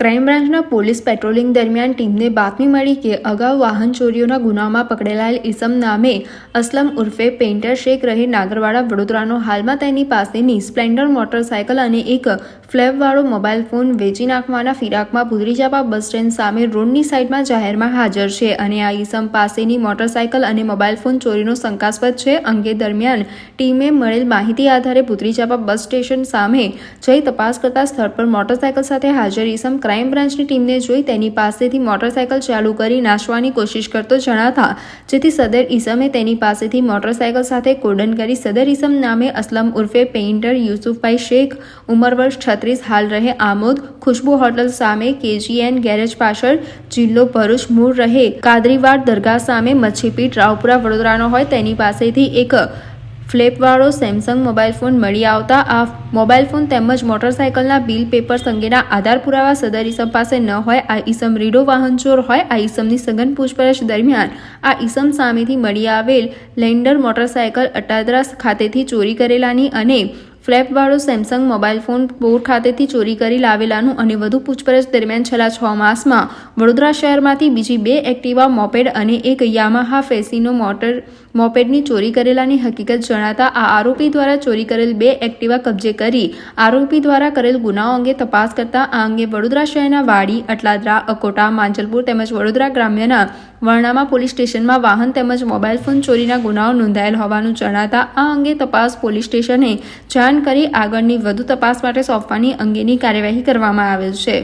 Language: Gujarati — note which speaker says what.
Speaker 1: ક્રાઇમ બ્રાન્ચના પોલીસ પેટ્રોલિંગ દરમિયાન ટીમને બાતમી મળી કે અગાઉ વાહન ચોરીઓના ગુનામાં પકડેલાયેલ ઈસમ નામે અસલમ ઉર્ફે પેઇન્ટર શેખ રહે નાગરવાડા, વડોદરાનો. હાલમાં તેની પાસેની સ્પ્લેન્ડર મોટરસાયકલ અને એક ફ્લેપવાળો મોબાઈલ ફોન વેચી નાખવાના ફિરાકમાં પુદરીચાપા બસ સ્ટેન્ડ સામે રોડની સાઇડમાં જાહેરમાં હાજર છે અને આ ઈસમ પાસેની મોટરસાયકલ અને મોબાઈલ ફોન ચોરીનો શંકાસ્પદ છે. અંગે દરમિયાન ટીમે મળેલ માહિતી આધારે પુત્રીચાપા બસ સ્ટેશન સામે જઈ તપાસ કરતા સ્થળ પર મોટરસાયકલ સાથે હાજર ઈસમ ક્રાઇમ બ્રાન્ચની ટીમને જોઈ તેની પાસેથી મોટરસાયકલ ચાલુ કરી નાશવાની કોશિશ કરતો જણાતા, જેથી સદર ઈસમે તેની પાસેથી મોટરસાયકલ સાથે કોડન કરી સદર ઈસમ નામે અસલમ ઉર્ફે પેઇન્ટર યુસુફભાઈ શેખ, ઉંમર વર્ષ છત્રીસ, હાલ રહે આમોદ, ખુશ્બુ હોટલ સામે કેજીએન ગેરેજ પાછળ, જિલ્લો ભરૂચ મૂળ રહે કાદરીવાડ દરગાહ સામે મચ્છીપીટ રાવપુરા, વડોદરાનો હોય તેની પાસેથી એક ફ્લેપવાળો સેમસંગ મોબાઈલ ફોન મળી આવતા આ મોબાઈલ ફોન તેમજ મોટરસાયકલના બિલ પેપર્સ અંગેના આધાર પુરાવા સદર ઈસમ પાસે ન હોય, આ ઈસમ રીડો વાહનચોર હોય, આ ઈસમની સઘન પૂછપરછ દરમિયાન આ ઈસમ સામેથી મળી આવેલ લેન્ડર મોટરસાયકલ અટાદરા ખાતેથી ચોરી કરેલાની અને ફ્લેપવાળો સેમસંગ મોબાઈલ ફોન બોર ખાતેથી ચોરી કરી લાવેલાનું અને વધુ પૂછપરછ દરમિયાન છેલ્લા છ માસમાં વડોદરા શહેરમાંથી બીજી બે એક્ટિવા મોપેડ અને એક યામાહા ફેસીનો મોટર મોપેડની ચોરી કરેલાની હકીકત જણાતા આ આરોપી દ્વારા ચોરી કરેલ બે એક્ટિવા કબજે કરી આરોપી દ્વારા કરેલ ગુનાઓ અંગે તપાસ કરતા આ અંગે વડોદરા શહેરના વાડી, અટલાદરા, અકોટા, માંજલપુર તેમજ વડોદરા ગ્રામ્યના વર્ણામા પોલીસ સ્ટેશનમાં વાહન તેમજ મોબાઈલ ફોન ચોરીના ગુનાઓ નોંધાયેલ હોવાનું જણાતા આ અંગે તપાસ પોલીસ સ્ટેશને જાણ કરી આગળની વધુ તપાસ માટે સોંપવાની અંગેની કાર્યવાહી કરવામાં આવેલ છે.